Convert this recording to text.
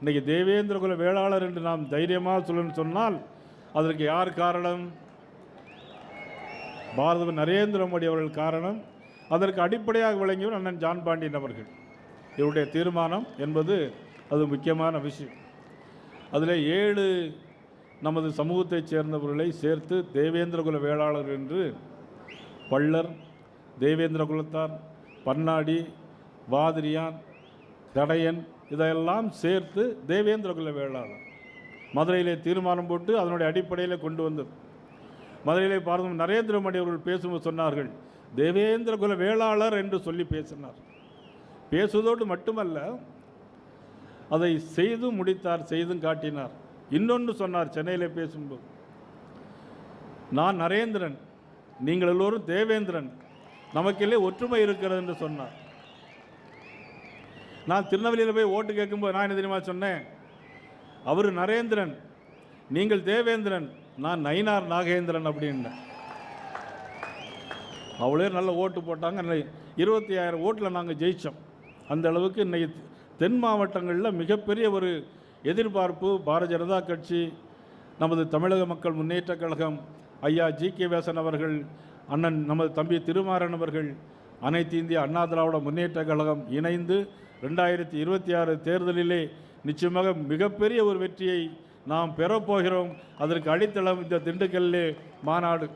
இன்றைக்கி தேவேந்திர குல வேளாளர் என்று நாம் தைரியமாக சொல்லணும்னு சொன்னால் அதற்கு யார் காரணம்? பாரத நரேந்திர மோடி அவர்கள் காரணம். அதற்கு அடிப்படையாக விளங்கியவர் அண்ணன் ஜான் பாண்டியன் அவர்கள். இவருடைய தீர்மானம் என்பது அது முக்கியமான விஷயம். அதில் ஏழு நமது சமூகத்தைச் சேர்ந்தவர்களை சேர்த்து தேவேந்திர குல வேளாளர் என்று பள்ளர் தேவேந்திர குலத்தார் பன்னாடி வாதிரியான் தடையன் இதையெல்லாம் சேர்த்து தேவேந்திர குல வேளாளர் மதுரையிலே தீர்மானம் போட்டு அதனுடைய அடிப்படையில் கொண்டு வந்தது. மதுரையிலே பார்த்தோம் நரேந்திர மோடி அவர்கள் பேசும்போது சொன்னார்கள் தேவேந்திர குல வேளாளர் என்று சொல்லி பேசினார். பேசுவதோடு மட்டுமல்ல அதை செய்து முடித்தார் செய்தும் காட்டினார். இன்னொன்று சொன்னார் சென்னையில் பேசும்போது நான் நரேந்திரன் நீங்கள் எல்லோரும் தேவேந்திரன் நமக்கிலே ஒற்றுமை இருக்கிறது என்று சொன்னார். நான் திருநெல்வேலியில் போய் ஓட்டு கேட்கும்போது நான் என்ன தெரியுமா சொன்னேன்? அவர் நரேந்திரன் நீங்கள் தேவேந்திரன் நான் நயினார் நாகேந்திரன் அப்படின்னேன் அவ்வளோ நல்ல ஓட்டு போட்டாங்க. இருபத்தி ஆயிரம் ஓட்டில் நாங்கள் ஜெயித்தோம் அந்த அளவுக்கு இன்றைக்கு தென் மாவட்டங்களில் மிகப்பெரிய ஒரு எதிர்பார்ப்பு பாரதிய ஜனதா கட்சி நமது தமிழக மக்கள் முன்னேற்றக் கழகம் ஐயா ஜி கே வேசன் அவர்கள் அண்ணன் நமது தம்பி திருமாறன் அவர்கள் அனைத்து இந்திய அண்ணா திராவிட முன்னேற்றக் கழகம் இணைந்து ரெண்டாயிரத்தி இருபத்தி ஆறு தேர்தலிலே நிச்சயமாக மிகப்பெரிய ஒரு வெற்றியை நாம் பெறப்போகிறோம் அதற்கு அடித்தளம் இந்த திண்டுக்கல்லே மாநாடு